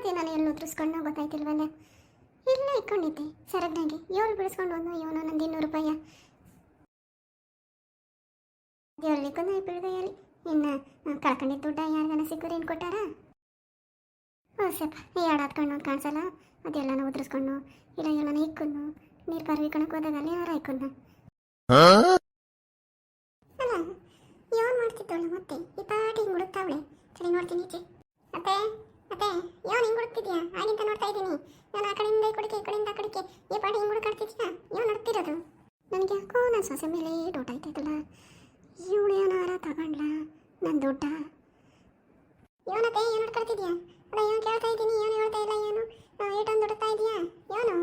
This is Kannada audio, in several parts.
ಅದೇ ನಾನು ಎಲ್ಲಿ ಉದ್ರಿಸ್ಕೊಂಡು ಗೊತ್ತಾಯ್ತಿಲ್ವಲ್ಲ? ಇಲ್ಲೇ ಇಟ್ಕೊಂಡಿದ್ದೆ ಸರದಾಗಿ ಏಳು ಬಿಡಿಸ್ಕೊಂಡು ಹೋದ್ನು, ಇವನು ನಂದು ಇನ್ನೂರು ರೂಪಾಯಿ. ದೇವ್ರಲ್ಲಿಕ್ಕೊಂದು ಬಿಡುಗೈಯಲ್ಲಿ. ಇನ್ನು ಕಳ್ಕೊಂಡಿದ್ದ ದುಡ್ಡ ಯಾರಿಗಾನ ಸಿಕ್ಕರು ಏನು ಕೊಟ್ಟಾರ? ಹ್ಞೂ ಸಪ್ಪ ಎರಡು ಹತ್ಕೊಂಡು ಅಂತ ಕಾಣಿಸಲ್ಲ? ಅದೆಲ್ಲನ ಉದ್ರಿಸ್ಕೊಂಡು, ಇಲ್ಲ ಎಲ್ಲನ ಇಕ್ಕೊಂಡು ನೀರು ಪರ್ವಿ ಕಣಕ್ಕೆ ಹೋದಾಗ ಅಲ್ಲಿ ಯಾರು ಇಕ್ಕೊಂಡ ಅಲ್ಲ ಯಾವನ್ ಮಾಡ್ತಿದ್ದವಳು ಮತ್ತೆ? ಈ ಪಾಟಿ ಹಿಂಗೆ ಹುಡುಕ್ತಾವಳೆ ಸರಿ, ನೋಡ್ತೀನಿ ಈಚೆ. ಅಂತ ಆಗಿಂತ ನೋಡ್ತಾ ಇದ್ದೀನಿ. ನಾನು ಆ ಕಡೆಯಿಂದ, ಈ ಕಡೆಗೆ, ಈ ಕಡೆಯಿಂದ, ಆ ಕಡೆಗೆ. ಈ ಪಾಟಿ ಹಿಂಗೆ ಹುಡುಕಾಡ್ತಿದ್ಯಾ ಇವ್ ನಡ್ತಿರೋದು. ನನಗೆ ಯಾಕೋ ನನ್ನ ಸೊಸೆ ಮೇಲೆ ಡೌಟ್ ಆಯ್ತೈತಲ್ಲ ಇವಳು ಏನಾರ ತಗೊಂಡ್ಲ? ನನ್ನ ದುಡ್ಡ. ಇವನತ್ತೆ ಏನು ಹುಡ್ಕಾಡ್ತಿದ್ಯಾ ಅಲ್ಲ, ಇವನು ಕೇಳ್ತಾ ಇದ್ದೀನಿ ಏನು ಹೇಳ್ತಾ ಇಲ್ಲ ಏನು ಏಟೊಂದು ಹುಡುಕ್ತಾ ಇದೀಯಾ? ಏನು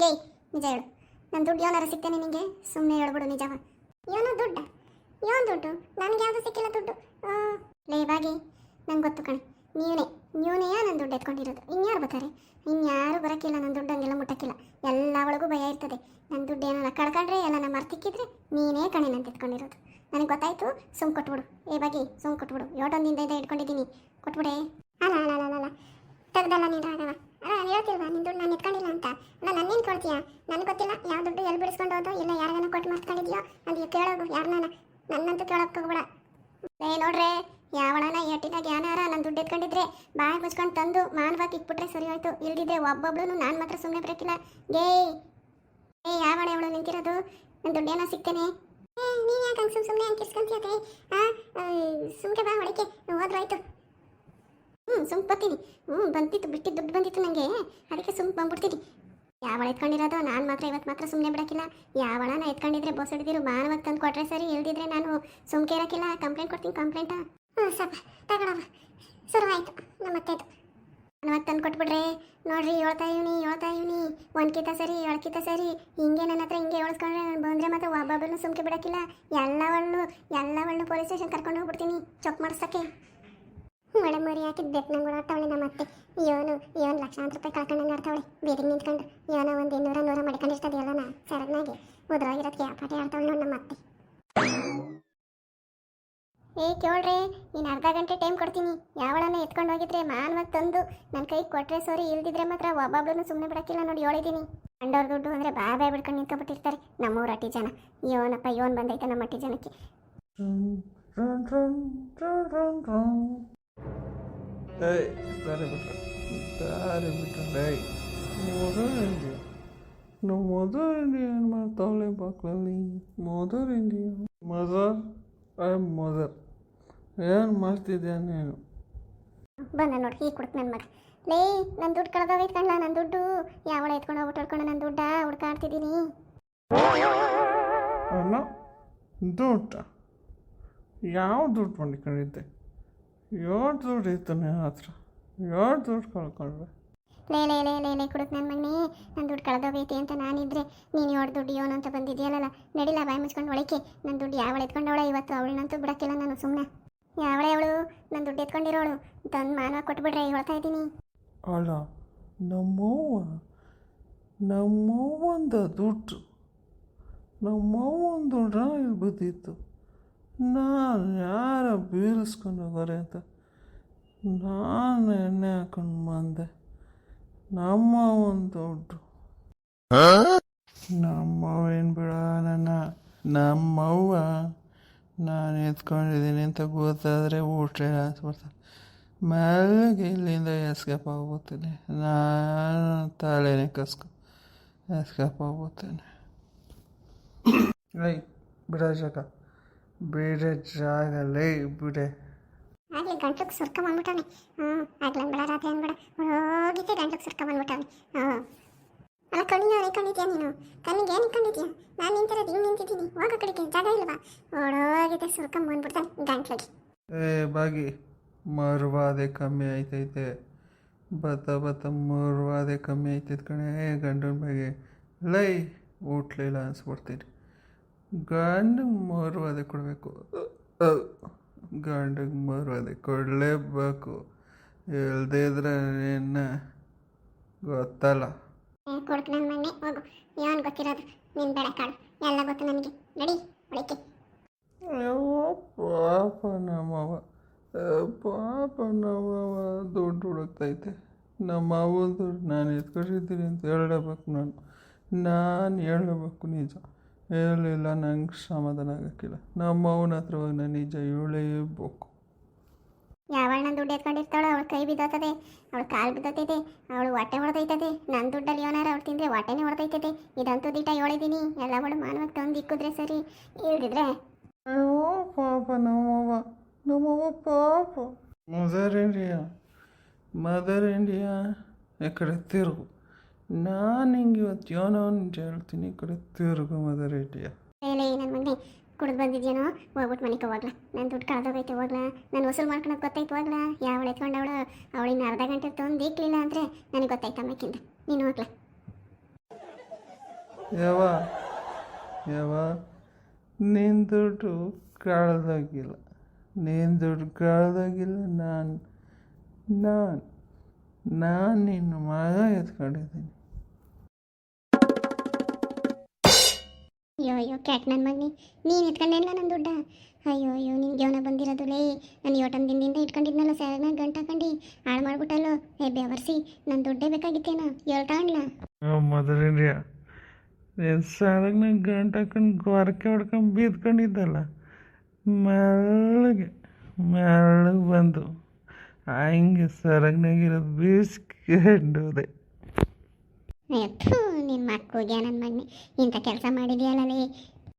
ಗೇ ನಿಜ ಹೇಳು. ನನ್ನ ದುಡ್ಡು ಏನಾರ ಸಿಗ್ತೇನೆ ನಿನಗೆ ಸುಮ್ಮನೆ ಹೇಳ್ಬಿಡು ನಿಜವ ಏನು ದುಡ್ಡ. ಏನು ದುಡ್ಡು. ನನಗೆ ಯಾವುದು ಸಿಕ್ಕಿಲ್ಲ ದುಡ್ಡು. ಲೇ, ಬಾಗಿ. ನಂಗೆ ಗೊತ್ತು ಕಣೆ ನೀವೇ ನೀವನೇ ನನ್ನ ದುಡ್ಡು ಎತ್ಕೊಂಡಿರೋದು ಇನ್ಯಾರು ಬರ್ತಾರೆ ಇನ್ಯಾರು ಬರೋಕ್ಕಿಲ್ಲ ನನ್ನ ದುಡ್ಡು ಹಂಗೆಲ್ಲ ಮುಟ್ಟಕ್ಕಿಲ್ಲ ಎಲ್ಲ ಒಳಗೂ ಭಯ ಇರ್ತದೆ ನನ್ನ ದುಡ್ಡು ಏನಾರ ಕಳ್ಕೊಂಡ್ರೆ ಎಲ್ಲ ನಮ್ಮ ಮರ್ತಿಕ್ಕಿದ್ರೆ ನೀನೇ ಕಣೆ ನಾನು ಎತ್ಕೊಂಡಿರೋದು ನನಗೆ ಗೊತ್ತಾಯ್ತು ಸುಮ್ ಕೊಟ್ಬಿಡು ಏ ಬಾಗಿ ಸುಮ್ ಕೊಟ್ಬಿಡು ಏಟೊಂದಿಂದ ಇದೆ ಇಟ್ಕೊಂಡಿದ್ದೀನಿ ಕೊಟ್ಬಿಡೆ. ಅಲ್ಲ ಅಲ್ಲ ಅಲ್ಲ ಅಲ್ಲ ತೆಗ್ದಲ್ಲ ನೀನು ರಾಘವ. ಅಲ್ಲ, ನಾನು ಹೇಳ್ತಿಲ್ವಾ? ನಿನ್ನ ದುಡ್ಡು ನಾನು ಇಟ್ಕೊಂಡಿಲ್ಲ ಅಂತ. ಅಲ್ಲ ನನ್ನೇನು ಕೊಡ್ತೀಯ? ನನಗೆ ಗೊತ್ತಿಲ್ಲ. ಯಾವ ದುಡ್ಡು ಎಲ್ಲಿ ಬಿಡಿಸ್ಕೊಂಡು ಹೋದೋ ಇಲ್ಲ ಯಾರಿಗಾನ ಕೊಟ್ಟು ಮರ್ತ್ಕೊಂಡಿದ್ಯೋ ಅದು ಕೇಳೋದು ಯಾರನ್ನ? ನನ್ನಂತೂ ಕೇಳೋಕೆ ಹೋಗ್ಬೇಡ. ಏ, ನೋಡ್ರೆ, ಯಾವಳನ ಎಟ್ಟಿದ ಜ್ಞಾನಾರ ನನ್ನ ದುಡ್ಡು ಎತ್ಕೊಂಡಿದ್ರೆ ಬಾಯಿ ಮುಚ್ಕೊಂಡು ತಂದು ಮಾನವಾಗಿ ಇಟ್ಬಿಟ್ರೆ ಸರಿ ಹೋಯ್ತು. ಇಲ್ದಿದ್ರೆ ಒಬ್ಬೊಬ್ಳು ನಾನು ಮಾತ್ರ ಸುಮ್ಮನೆ ಬರೋಕ್ಕಿಲ್ಲ ಗೇ ಏ ಯಾವಳ ಅವಳು ನಿಂತಿರೋದು? ನನ್ನ ದುಡ್ಡೇನೋ ಸಿಗ್ತೇನೆ ನೀನು ಯಾಕೆ ಹಂಗೆ ಸುಮ್ಮನೆ ಹಂಗೆ ಕಿಸ್ಕೊಂತೀಯತೆ ಸುಮ್ಕೆ ಬಾ ಹೊಳಿಕೆ ಹೋದ್ರಾಯ್ತು ಹ್ಞೂ ಸುಮ್ ಬರ್ತೀನಿ. ಹ್ಞೂ ಬಂದಿತ್ತು, ಬಿಟ್ಟಿದ್ದು ದುಡ್ಡು ಬಂದಿತ್ತು ನನಗೆ ಅದಕ್ಕೆ ಸುಮ್ ಬಂದ್ಬಿಡ್ತೀನಿ. ಯಾವಳ ಎತ್ಕೊಂಡಿರೋದು? ನಾನು ಮಾತ್ರ ಇವತ್ತು ಮಾತ್ರ ಸುಮ್ಮನೆ ಬಿಡೋಕ್ಕಿಲ್ಲ. ಯಾವಳನ ಎತ್ಕೊಂಡಿದ್ರೆ ಬೋಸ್ ಹಿಡಿದಿರು? ಮಾನವಾಗಿ ತಂದು ಕೊಟ್ರೆ ಸರಿ ಇಲ್ದಿದ್ರೆ ನಾನು ಸುಮ್ಕೆ ಇರೋಕ್ಕಿಲ್ಲ. ಕಂಪ್ಲೇಂಟ್ ಕೊಡ್ತೀನಿ, ಕಂಪ್ಲೇಂಟಾ? ಹ್ಞೂ ಸಪ್ಪ ತಗೊಳವ ಶುರುವಾಯಿತು. ನಮ್ಮ ಅತ್ತೆದು ನನಗೆ ತಂದು ಕೊಟ್ಬಿಡ್ರಿ. ನೋಡ್ರಿ, ಹೇಳ್ತಾ ಇವನಿ ಹೇಳ್ತಾ ಇವನಿ ಒಂದ್ಕಿತ ಸರಿ ಏಳ್ಕಿತ ಸರಿ. ಹಿಂಗೆ ನನ್ನ ಹತ್ರ ಹಿಂಗೆ ಹೇಳ್ಸ್ಕೊಂಡ್ರೆ ನಾನು ಬಂದರೆ ಮತ್ತೆ ಒಬ್ಬೊಬ್ಬರನ್ನು ಸುಮ್ಕೆ ಬಿಡೋಕ್ಕಿಲ್ಲ. ಎಲ್ಲ ಒಳ್ಳು ಪೊಲೀಸ್ ಸ್ಟೇಷನ್ ಕರ್ಕೊಂಡು ಹೋಗ್ಬಿಡ್ತೀನಿ. ಚೊಕ್ ಮಾಡಿಸೋಕ್ಕೆ. ಮೇಡಮ್ ಮರಿ ಹಾಕಿದ್ ಬೇಕು ನಂಗೆ ಓಡಾಡ್ತಾವಳೆ ನಮ್ಮ ಅತ್ತೆ. ಇವನು ಇವನು ಲಕ್ಷಾಂತರ ರೂಪಾಯಿ ಕಳ್ಕೊಂಡಂಗೆ ಆಡ್ತಾವಳೆ. ಬೇರೆ ನಿಂತ್ಕೊಂಡು ಇವನ ಒಂದು ಇನ್ನೂರ, ನೂರ ಮಡ್ಕೊಂಡಿರ್ತದೆ ಎಲ್ಲನ ಸರಗ್ನಾಗೆ. ಉದ್ರಾಗಿರೋದಕ್ಕೆ ಪಾಠ ಆಡ್ತಾವಳೆ ನೋಡಿ ನಮ್ಮ ಅತ್ತೆ. ಏ, ಕೇಳ್ರಿ, ನೀನು ಅರ್ಧ ಗಂಟೆ ಟೈಮ್ ಕೊಡ್ತೀನಿ. ಯಾವಳನ್ನ ಎತ್ಕೊಂಡು ಹೋಗಿದ್ರೆ ಮಾನವಾಗಿ ತಂದು ನನ್ನ ಕೈ ಕೊಟ್ಟರೆ ಸೋರಿ, ಇಲ್ದಿದ್ರೆ ಮಾತ್ರ ಒಬ್ಬೊಬ್ಳನ್ನು ಸುಮ್ಮನೆ ಬಿಡಕ್ಕಿಲ್ಲ ನೋಡಿ ಹೇಳಿದ್ದೀನಿ ಕಂಡವ್ರ ದುಡ್ಡು ಅಂದರೆ ಬಾ ಬಾಯ್ ಬಿಡ್ಕೊಂಡು ನಿಂತ್ಕೊಬಿಟ್ಟಿರ್ತಾರೆ ನಮ್ಮೂರ ಅಟ್ಟಿ ಜನ. ಇವನಪ್ಪ ಇವನ್ ಬಂದೈತೆ ನಮ್ಮ ಅಟ್ಟಿ ಜನಕ್ಕೆ. ಏಯ್, ದಾರಿ ಬಿಟ್ರೆ. ದಾರಿ ಬಿಟ್ರೆ. ಏಯ್ ಮೊದಲು ನಾವು ಮೊದಲು ಏನು ಮಾಡ್ತಾವಳೆ ಇಂಡಿಯಾ ಮದರ್, ಐ ಮದರ್. ಏನು ಮಾಡ್ತಿದ್ಯಾ ನೀನು? ಬಂದ ನೋಡಿ ಈಗ ಕೊಡ್ತು ನನ್ನ ಮಗ. ಲೇ ನನ್ನ ದುಡ್ಡು ಕಳೆದೋಗೈತೆ ಕಣ್ಣ ನನ್ನ ದುಡ್ಡು? ಯಾವಳ ಎತ್ಕೊಂಡು ಹೋಗ್ಬಿಟ್ಟು ಹೊಡ್ಕೊಂಡು ನನ್ನ ದುಡ್ಡ? ಹುಡ್ಕಾಡ್ತಿದ್ದೀನಿ. ಅಲ್ಲ ದುಡ್ಡು? ಯಾವ ದುಡ್ಡು ಮಾಡ್ಕೊಂಡಿದ್ದೆ ಎರಡು ದುಡ್ಡು ಇತ್ತು ನನ್ನ ಹತ್ರ? ಎರಡು ದುಡ್ಡು ಕಳ್ಕೊಂಡ್ರೆ ಲೇ ಲೇ ಲೇ ಲೇ ಲೇ ಕುಡುಕ್ ನನ್ನ ಮಗನೇ. ನನ್ನ ದುಡ್ಡು ಕಳೆದೋಗೈತಿ ಅಂತ ನಾನಿದ್ರೆ ನೀನು ಯೋಡ್ ದುಡ್ಡು ಯೋನು ಅಂತ ಬಂದಿದ್ಯಲ್ಲಲ್ಲ ನಡಿಲ್ಲ ಬಾಯಿ ಮುಚ್ಕೊಂಡು ಒಳಕ್ಕೆ. ನನ್ನ ದುಡ್ಡು ಯಾವಳು ಎತ್ಕೊಂಡವಳೆ? ಇವತ್ತು ಅವಳನ್ನಂತೂ ಬಿಡಕ್ಕಿಲ್ಲ ನಾನು ಸುಮ್ಮನೆ ಯಾವಳೆ ಅವಳು? ನನ್ನ ದುಡ್ಡು ಎತ್ಕೊಂಡಿರೋಳು. ತಂದು ಮಾನವ ಕೊಟ್ಬಿಡ್ರೆ ಹೇಳ್ತಾ ಇದ್ದೀನಿ. ಅಲ್ಲ ನಮ್ಮವ್ವ ನಮ್ಮವ್ವಂದ ದುಡ್ಡು. ನಮ್ಮವ್ವಂದು ದುಡ್ಡ ಇಲ್ಲಿ ಬಿದ್ದಿತ್ತು ನಾನು ಯಾರ ಬೀಳಿಸ್ಕೊಂಡು ಹೋಗೋರೆ ಅಂತ. ನಾನು ಎಣ್ಣೆ ಹಾಕೊಂಡು ಬಂದೆ. ನಮ್ಮವನ ದುಡ್ಡು. ನಮ್ಮವೇನು ಬಿಡ ನನ್ನ ನಮ್ಮವ್ವ. ನಾನು ಎತ್ಕೊಂಡಿದ್ದೀನಿ ಅಂತ ಗೊತ್ತಾದರೆ ಊಟ ಅನ್ಸ್ಬಿಡ್ತಾರೆ ಮೆಲ್ಲಗೆ ಇಲ್ಲಿಂದ ಎಸ್ಕೇಪ್ ಆಗ್ಬೋತೀನಿ ನಾನು ತಲೆನೇ ಕಸ್ಕೊ ಎಸ್ಕೇಪ್ ಆಗ್ಬೋತೀನಿ ಲೈ ಬಿಡ ಜಾಗ ಬಿಡ ಜಾಗ, ಲೈ, ಬಿಡೆ. ಆಗಲಿ ಗಂಟ್ಲಕ್ಕೆ ಸುರ್ಕ ಬಂದ್ಬಿಟ್ಟವನೆ. ಹ್ಞೂ ಆಗ್ಲನ್ ಬಿಡ ರಾತ್ರಿ ಅಂದ್ಬಿಡ ಹೋಗಿದ್ದೆ ಗಂಟ್ಲಕ್ಕೆ ಸುರ್ಕ ಬಂದ್ಬಿಟ್ಟವನೆ. ಹ್ಞೂ ಅಲ್ಲ ಕಣ್ಣಿನ ನಿಂತ್ಕೊಂಡಿದ್ಯಾ ನೀನು? ಕಣ್ಣಿಗೆ ಏನು ನಿಂತ್ಕೊಂಡಿದ್ಯಾ ನಾನು ನಿಂತಿರೋದು ಹಿಂಗೆ ನಿಂತಿದ್ದೀನಿ. ಹೋಗ ಕಡೆಗೆ. ಜಾಗ ಇಲ್ವಾ? ಓಡೋಗಿದ್ದೆ ಸುರ್ಕ ಬಂದ್ಬಿಡ್ತಾನೆ ಗಂಟ್ಲಿಗೆ. ಏ, ಬಾಗಿ. ಮರುವಾದೆ ಕಮ್ಮಿ ಆಯ್ತೈತೆ. ಬತ್ತ ಬತ್ತ ಮರುವಾದೆ ಕಮ್ಮಿ ಆಯ್ತೈತೆ ಕಣೆ. ಗಂಡನ ಬಗ್ಗೆ ಲೈ ಊಟ್ಲಿಲ್ಲ ಅನ್ಸ್ಬಿಡ್ತೀನಿ. ಗಂಡ ಮರುವಾದೆ ಕೊಡಬೇಕು. ಗಂಡಗೆ ಮರುವಾದೆ ಕೊಡಲೇಬೇಕು. ಇಲ್ದೇ ಇದ್ರೆ ನಿನ್ನ ಗೊತ್ತಲ್ಲ. ಏ ಕೊಡ್ತು ನನ್ನ ಮನೆ. ಹೋಗು. ಏನು ಗೊತ್ತಿರೋದು? ನಿನ್ನ ಬೇಡ ಕಾಳು. ಎಲ್ಲ ಗೊತ್ತು ನನಗೆ. ನಡಿ, ಒಳಕ್ಕೆ. ಪಾಪ ನಮ್ಮವ ಪಾಪ ನಮ್ಮವ ದುಡ್ಡು ಹುಡುಕ್ತೈತೆ. ನಮ್ಮ ಅವ್ವ ದುಡ್ಡು ನಾನು ಎತ್ಕೊಂಡಿದ್ದೀನಿ ಅಂತ ಹೇಳಬೇಕು ನಾನು. ನಾನು ಹೇಳಬೇಕು ನಿಜ. ಹೇಳಲಿಲ್ಲ, ನಂಗೆ ಸಮಾಧಾನ ಆಗೋಕ್ಕಿಲ್ಲ. ನಮ್ಮ ಅವನ ಹತ್ರ ಹೋಗಿ ನಾನು ನಿಜ ಹೇಳೇಬೇಕು ಯಾವಣ್ಣ ದುಡ್ಡು ಎತ್ಕೊಂಡಿರ್ತಾಳೋ ಅವಳ ಕೈ ಬಿದ್ದೋತದೆ ಅವಳ ಕಾಲು ಬಿದ್ದೋತೈತೆ ಅವಳು ಹೊಟ್ಟೆ ಹೊಡೆದೈತದೆ ನನ್ನ ದುಡ್ಡಲ್ಲಿ ಏನಾರ ಅವ್ಳು ತಿಂದರೆ ಹೊಟ್ಟೆನೇ ಹೊಡೆದೈತದೆ ಇದಂತೂ ದಿಟ ಹೇಳಿದ್ದೀನಿ ಎಲ್ಲ ಅವಳು ಮಾನವಾಗಿ ತಂದು ಇಕ್ಕಿದ್ರೆ ಸರಿ ಇಲ್ದಿದ್ರೆ ಅಯ್ಯೋ ಪಾಪ ನಮ್ಮವ್ವ ನಮ್ಮವ್ವ ಪಾಪ. ಮದರ್ ಇಂಡಿಯಾ ಮದರ್ ಇಂಡಿಯಾ ಈ ಕಡೆ ತಿರುಗು. ನಾನು ಹಿಂಗೆ ಇವತ್ತು ಏನೋ ಹೇಳ್ತೀನಿ ಈ ಕಡೆ ತಿರುಗು ಮದರ್ ಇಂಡಿಯಾ ನನ್ನ ಮಗನೇ ಕುಡಿದು ಬಂದಿದ್ಯೇನೋ? ಹೋಗ್ಬಿಟ್ಟು ಮನೆಗೆ ಹೋಗ್ಲಾ. ನನ್ನ ದುಡ್ಡು ಕಳೆದೋಗೈತೆ, ಹೋಗ್ಲಾ. ನಾನು ವಸೂಲು ಮಾಡ್ಕೊಳಕ್ಕೆ ಗೊತ್ತಾಯ್ತು, ಹೋಗ್ಲಾ. ಯಾವಳು ಅವಳು ಅವಳಿಗೆ ಅರ್ಧ ಗಂಟೆ ತಂದು ಇಕ್ಲಿಲ್ಲ ಅಂದರೆ ನನಗೆ ಗೊತ್ತಾಯ್ತು ಅಮ್ಮಕ್ಕಿಂತ ನೀನು ಹೋಗ್ಲಾ. ಯಾವ ನಿನ್ನ ದುಡ್ಡು ಕಳೆದೋಗಿಲ್ಲ. ನಿನ್ನ ದುಡ್ಡು ಕಳೆದೋಗಿಲ್ಲ, ನಾನು ನಾನು ನಾನು ನಿನ್ನ ಮಗ ಎತ್ಕೊಂಡಿದ್ದೀನಿ. ಅಯ್ಯೋ ಅಯ್ಯೋ, ಕ್ಯಾಟ್ ನನ್ನ ಮಗನಿ. ನೀನು ಎತ್ಕೊಂಡೇನಿಲ್ಲ ನನ್ನ ದುಡ್ಡ? ಅಯ್ಯೋ ಅಯ್ಯೋ ನಿನ್ಗೆ ಅವನ ಬಂದಿರೋದು ಲೇ. ನಾನು ಯೋಟನ್ ದಿನದಿಂದ ಇಟ್ಕೊಂಡಿದ್ನಲ್ಲ, ಸ್ಯಾರನ ಗಂಟು ಹಾಕೊಂಡು. ಹಾಳು ಮಾಡ್ಬಿಟ್ಟಲ್ಲೋ. ಏ, ಬೆವರ್ಸಿ ನನ್ನ ದುಡ್ಡೇ ಬೇಕಾಗಿತ್ತೇನೋ? ಇಂಡಿಯಾ ನೀನು ಸಡನ್ನಾಗ ಗಂಟು ಹಾಕೊಂಡು ಗೊರಕೆ ಹೊಡ್ಕೊಂಡು ಬೀದ್ಕೊಂಡಿದ್ದಲ್ಲ ಮೆಲ್ಲಗೆ ಮೆಲ್ಲಗೆ ಬಂದು. ಹಂಗೆ ಸರಗ್ನಾಗಿರೋದು ಬೀಸ್ಕೊಂಡು ಅಯ್ಯೋ ನಿನ್ನ ಮಕ್ಕಳಿಗೆ ನನ್ನ ಮಗನಿ. ಇಂಥ ಕೆಲಸ ಮಾಡಿದ್ಯಲ್ಲೇ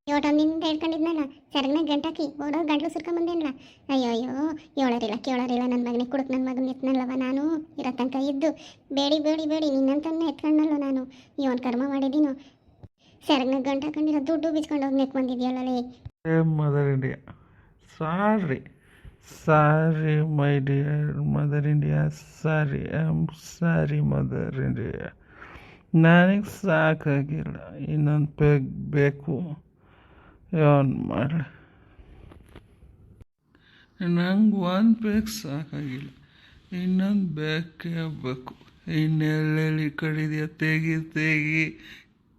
ಯೋಟೊಂದಿಂದ ಹೇಳ್ಕೊಂಡಿದ್ನಲ್ಲ ಸೆರಗನ ಗಂಟಾಕಿ ಓಡೋ ಗಂಟ್ಲು ಸುರ್ಕೊಂಬಂದೇನಲ್ಲ ಅಯ್ಯೋ ಅಯ್ಯೋ ಏಳರಿಲ್ಲ, ಕೇಳೋರಿಲ್ಲ ನನ್ನ ಮಗನೇ ಕುಡುಕ್ ನನ್ನ ಮಗನ ಎತ್ತನಲ್ಲವ ನಾನು? ಇರೋ ತನಕ ಇದ್ದು, ಬೇಡಿ ಬೇಡಿ ಬೇಡಿ ನಿನ್ನಂತನ್ನ ಎತ್ಕೊಂಡಲ್ಲ ನಾನು? ಇವನ್ ಕರ್ಮ ಮಾಡಿದ್ದೀನೋ? ಸೆರಗನ ಗಂಟಾಕೊಂಡಿರೋ ದುಡ್ಡು ಬಿಚ್ಕೊಂಡು ಹೋಗಿ ನೆಕ್ ಬಂದಿದ್ಯಾಲೇ mother India sorry sorry my dear mother India sorry I am sorry mother India ನನಗೆ ಸಾಕಾಗಿಲ್ಲ. ಇನ್ನೊಂದು ಪೆಗ್ ಬೇಕು. ಏನು ಮಾಡಲಿ? ನಂಗೆ ಒಂದು ಪೆಗ್ ಸಾಕಾಗಿಲ್ಲ. ಇನ್ನೊಂದು ಬೇಕೇ ಬೇಕು. ಇನ್ನೆಲ್ಲೆಲ್ಲಿ ಕಡಿದ್ಯಾ ತೆಗಿ ತೆಗಿ.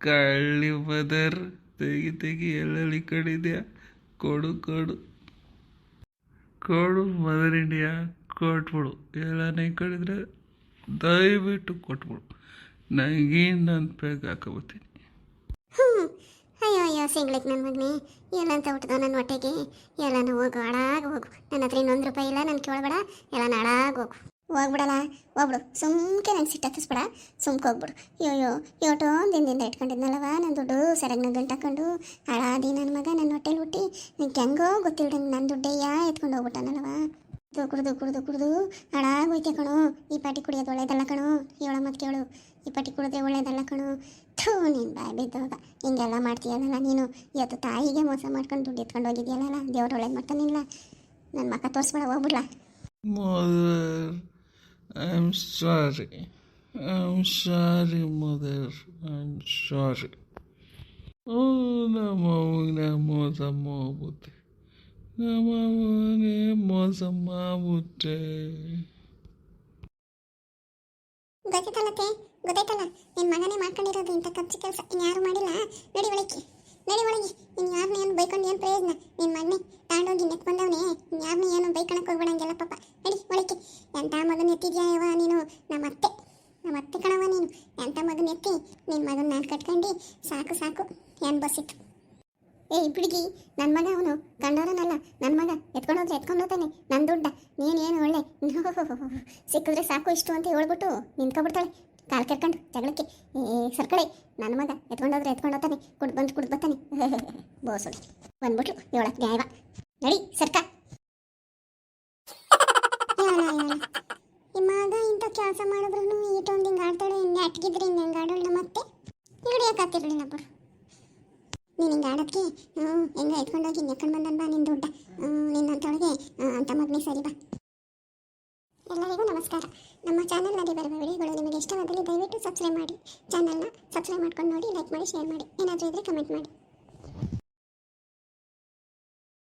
ಕಳ್ಳಿ ಬದರ್. ತೆಗಿ ತೆಗಿ. ಎಲ್ಲೆಲ್ಲಿ ಕಡಿದೆಯಾ ಕೊಡು ಕೊಡು ಕೊಡು. Mother India. ಕೊಟ್ಬಿಡು. ಎಲ್ಲನೇ ಕಡಿದ್ರೆ ದಯವಿಟ್ಟು ಕೊಟ್ಬಿಡು. ನನಗೆ ನಾನು ಪ್ಯಾಗ್ ಹಾಕೋಬತ್ತೀನಿ. ಹ್ಞೂ ಅಯ್ಯೋ ಅಯ್ಯೋ, ಸಿಂಗ್ಲಿಕ್ ನನ್ನ ಮಗನೇ. ಎಲ್ಲಂತ ಹುಟ್ಟದ ನನ್ನ ಹೊಟ್ಟೆಗೆ. ಎಲ್ಲಾನು ಹೋಗು, ಹಾಳಾಗಿ ಹೋಗು. ನನ್ನ ಹತ್ರ ಇನ್ನೊಂದು ರೂಪಾಯಿ ಇಲ್ಲ, ನಾನು ಕೇಳಬೇಡ. ಎಲ್ಲ ಹಾಳಾಗಿ ಹೋಗು. ಹೋಗ್ಬಿಡಲ್ಲ? ಹೋಗ್ಬಿಡು. ಸುಮ್ಕೆ ನಂಗೆ ಸಿಟ್ಟು ಹತ್ತಿಸ್ಬೇಡ. ಸುಮ್ಕೆ ಹೋಗ್ಬಿಡು. ಅಯ್ಯೋ ಯೋಟೋ ದಿನದಿಂದ ಇಟ್ಕೊಂಡಿದ್ನಲ್ಲವ? ನನ್ನ ದುಡ್ಡು ಸರಿಯಾಗಿ ಗಂಟು ಹಾಕೊಂಡು. ಹಾಳಾದಿ ನನ್ನ ಮಗ ನನ್ನ ಹೊಟ್ಟೆಲಿ ಹುಟ್ಟಿ. ನಿಂಗೆ ಹೆಂಗೋ ಗೊತ್ತಿಲ್ದಂಗೆ ನನ್ನ ದುಡ್ಡೇ ಯಾ ಎತ್ಕೊಂಡು ಹೋಗ್ಬಿಟ್ಟನಲ್ಲವ? ಕುಡ್ದು ಕುಡಿದು ಕುಡಿದು ಹೋಯ್ತೆ ಕಣೋ. ಈ ಪಾಟಿ ಕುಡಿಯೋದು ಒಳ್ಳೇದಲ್ಲ ಕಣೋ. ಹೇಳೋ ಮತ್ತೆ ಕೇಳು. ಈ ಪಾಟಿ ಕುಡಿದ್ರೆ ಒಳ್ಳೇದಲ್ಲ ಕಣೋ. ಥೂ, ನೀನು ಬಾಯ್ ಬಿದ್ದೋಗ. ಹಿಂಗೆಲ್ಲ ಮಾಡ್ತೀಯಲ್ಲ ನೀನು. ಇವತ್ತು ತಾಯಿಗೆ ಮೋಸ ಮಾಡ್ಕೊಂಡು ದುಡ್ಡು ಎತ್ಕೊಂಡು ಹೋಗಿದ್ಯಲ್ಲ ದೇವ್ರು ಒಳ್ಳೇದು ಮಾಡ್ತಾನಿಲ್ಲ ನನ್ನ ಮಕ್ಕ ತೋರಿಸ್ಬೇಡ, ಹೋಗ್ಬಿಡ್ಲಾ. Sorry I am sorry mother I am sorry ಓ ನಮ್ಮ ಮೋಸ ಮಾಡ್ಬಿಟ್ಟೆ ನಮ್ಮವ್ವನೇ ಮೋಸ ಮಾಡ್ಬಿಟ್ಟೆ ಗೊತ್ತಿತ್ತಲ್ಲತ್ತೆ ಗೊತ್ತಾಯ್ತಲ್ಲ? ನಿನ್ನ ಮಗನೇ ಮಾಡ್ಕೊಂಡಿರೋದು ಇಂಥ ಕಚ್ಚಿ ಕೆಲಸ ಇನ್ಯಾರು ಮಾಡಿಲ್ಲ? ನಡಿ ಒಳಗೆ. ನಡಿ ಒಳಗೆ. ಇನ್ನು ಯಾರನ್ನ ಏನು ಬೈಕೊಂಡು ಏನು ಪ್ರಯೋಜನ? ನಿನ್ನ ಮಗನೇ ತಾಂಡೋಗಿ ನೆಕ್ ಬಂದವನೇ. ಯಾರನ್ನ ಏನು ಬೈಕಣಕ್ಕೆ ಹೋಗ್ಬೇಡಂಗೆಲ್ಲ ಪಾಪ. ನಡಿ ಒಳಗೆ. ಎಂಥ ಮಗನ ಎತ್ತಿದ್ಯಾ ಯವ ನೀನು? ನಮ್ಮ ಅತ್ತೆ. ನಮ್ಮ ಅತ್ತೆ ಕಣವ ನೀನು. ಎಂಥ ಮಗನ ಎತ್ತಿ? ನಿನ್ನ ಮಗನ ನಾನು ಕಟ್ಕೊಂಡು ಸಾಕು ಸಾಕು. ಏನು ಬಸ್ಸಿತ್ತು ಏ ಬಿಡಿಗಿ ನನ್ನ ಮಗ ಅವನು ಕಂಡವರನಲ್ಲ ನನ್ನ ಮಗ ಎತ್ಕೊಂಡು ಹೋದ್ರೆ ಎತ್ಕೊಂಡು ಹೋಗ್ತಾನೆ. ನನ್ನ ದುಡ್ಡ. ನೀನೇನು ಒಳ್ಳೆ? ಸಿಕ್ಕಿದ್ರೆ ಸಾಕು ಇಷ್ಟು ಅಂತ ಹೇಳ್ಬಿಟ್ಟು ನಿಂತ್ಕೊಬಿಡ್ತಾಳೆ. ಕಾಲು ಕೆರ್ಕೊಂಡು ಜಗಳಕ್ಕೆ. ಏ ಸರ್ಕಳೆ ನನ್ನ ಮಗ ಎತ್ಕೊಂಡೋದ್ರೆ ಎತ್ಕೊಂಡು ಹೋಗ್ತಾನೆ. ಕುಡ್, ಬಂದು ಕುಡ್ ಬರ್ತಾನೆ. ಬೋಸುಡಿ ಬಂದ್ಬಿಟ್ಲು ಏಳಕ್ಕೆ ನ್ಯಾಯವ. ನಡಿ, ಸರ್ಕ. ಈ ಮಗ ಇಂಥ ಕೆಲಸ ಮಾಡಿದ್ರು ಇಟ್ಟೊಂದು ಹಿಂಗೆ ಆಡ್ತಾಳೆ ಅಟ್ಗಿದ್ರೆ ಇನ್ನು ಹೆಂಗೆ ಆಡೋಣ ಮತ್ತೆ? ಹಿಡಿಯೋಕ್ಕಾಗ್ತಿರ್ಲಿಲ್ಲ ಬರು ನೀನು ಹಿಂಗೆ ಆಡೋದಕ್ಕೆ ಹೆಂಗ ಎತ್ಕೊಂಡೋಗಿ ನೆಕ್ಕೊಂಡು ಬಂದನ್ ಬಾ ನಿನ್ನ ದುಡ್ಡ. ನಿನ್ನಂತೊಳಗೆ ಅಂತ ಮಗನೇ ಸರಿ ಬಾ. ಎಲ್ಲರಿಗೂ ನಮಸ್ಕಾರ. ನಮ್ಮ ಚಾನಲ್ನಲ್ಲಿ ಬರುವ ವಿಡಿಯೋಗಳು ನಿಮಗೆ ಇಷ್ಟವಾದಲ್ಲಿ ದಯವಿಟ್ಟು ಸಬ್ಸ್ಕ್ರೈಬ್ ಮಾಡಿ. ಚಾನಲ್ನ ಸಬ್ಸ್ಕ್ರೈಬ್ ಮಾಡ್ಕೊಂಡು ನೋಡಿ ಲೈಕ್ ಮಾಡಿ ಶೇರ್ ಮಾಡಿ. ಏನಾದರೂ ಇದ್ದರೆ ಕಮೆಂಟ್ ಮಾಡಿ.